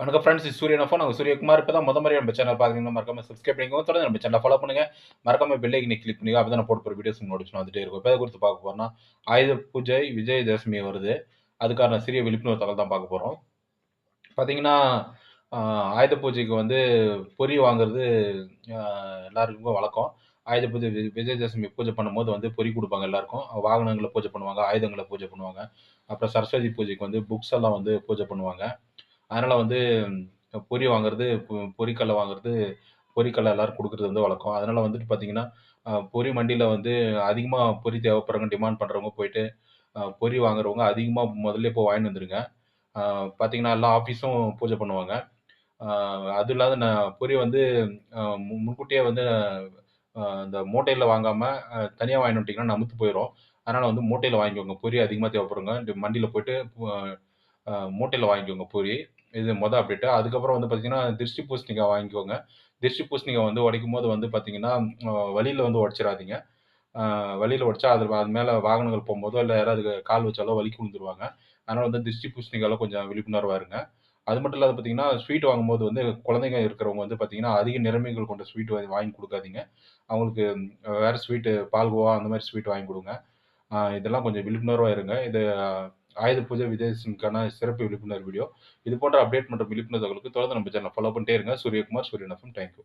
வணக்கம் ஃப்ரெண்ட்ஸ் இது சூரியன் ஃபோன் நாங்கள் சூரியகுமார் இப்போ தான் முத மாதிரி நம்ம சேனல் பார்த்தீங்கன்னா மறக்காம சப்ஸ்கிரைப் பண்ணிக்கோ தொடர்ந்து நம்ம சேனல் ஃபாலோ பண்ணுங்கள் மறக்காம பெல் ஐக்கனை கிளிக் பண்ணிக்கோ அப்போ தான் போட்டு போகிற வீடியோஸ் நோட்டிஃபிகேஷன் வந்துட்டே இருக்கும். இப்போ குறித்து பார்க்க போகிறோம்னா ஆயுத பூஜை விஜயதசமி வருது. அதுக்கான சிறிய விழிப்புணர்வு தகவல் தான் பார்க்க போகிறோம் பார்த்தீங்கன்னா ஆயுத பூஜைக்கு வந்து பொரி வாங்குறது எல்லாருக்குமே வழக்கம். ஆயுத பூஜை விஜயதசமி பூஜை பண்ணும்போது வந்து பொரி கொடுப்பாங்க எல்லாருக்கும். வாகனங்களை பூஜை பண்ணுவாங்க ஆயுதங்களை பூஜை பண்ணுவாங்க. அப்புறம் சரஸ்வதி பூஜைக்கு வந்து புக்ஸ் எல்லாம் வந்து பூஜை பண்ணுவாங்க. அதனால வந்து பொரி வாங்குறது பொ- பொரிக்கல்லை வாங்குறது பொரிக்கல்லை எல்லாரும் கொடுக்கறது வந்து வழக்கம். அதனால வந்துட்டு பார்த்தீங்கன்னா பொரி மண்டியில் வந்து அதிகமாக பொரி தேவைப்படுறவங்க டிமாண்ட் பண்ணுறவங்க போயிட்டு பொரி வாங்குறவங்க அதிகமாக முதல்ல போய் வாங்கிட்டு வந்துருங்க. அஹ், பார்த்தீங்கன்னா எல்லா ஆஃபீஸும் பூஜை பண்ணுவாங்க. அதுவும் அது இல்லாத நான் பொரி வந்து அஹ், மு- முன்கூட்டியே வந்து இந்த மூட்டையில் வாங்காமல் தனியாக வாங்கிட்டு வந்துட்டிங்கன்னா நமுத்து போயிடும் அதனால் வந்து மூட்டையில் வாங்கிக்கோங்க. பொரி அதிகமாக தேவைப்படுங்க மண்டியில் போயிட்டு மூட்டையில் வாங்கிக்கோங்க பொரி. இது மொதல் அப்டேட்டு அதுக்கப்புறம் வந்து பார்த்தீங்கன்னா திருஷ்டி பூசணிக்காய் வாங்கிக்கோங்க. திருஷ்டி பூசணிக்காய் வந்து உடைக்கும் போது வந்து பார்த்தீங்கன்னா வழியில் வந்து உடச்சிடாதீங்க வழியில் உடச்சா அது அது மேலே வாகனங்கள் போகும்போதோ இல்லை யாராவது கால் வச்சாலோ வலிக்கு விழுந்துருவாங்க அதனால் வந்து திருஷ்டி பூசணிக்காயில் கொஞ்சம் விழிப்புணர்வாக இருங்க அது மட்டும் இல்லாத பார்த்தீங்கன்னா ஸ்வீட் வாங்கும்போது வந்து குழந்தைங்க இருக்கிறவங்க வந்து பார்த்தீங்கன்னா அதிக நிறமைகள் கொண்ட ஸ்வீட் வாங்கி கொடுக்காதீங்க. அவங்களுக்கு வேறு ஸ்வீட்டு பால்கோவா அந்த மாதிரி ஸ்வீட் வாங்கி கொடுங்க. இதெல்லாம் கொஞ்சம் விழிப்புணர்வாக இருங்க. இது ஆயுத பூஜை விஜயதசமிக்கான சிறப்பு விழிப்புணர்வு வீடியோ இது போன்ற அப்டேட் மற்றும் விழிப்புணர்வுகளுக்கு தொடர்ந்து நம்ம சேனல் ஃபாலோ பண்ணிட்டே இருங்க. சூரியகுமார் சூரியன் எஃப்எம் தேங்க்யூ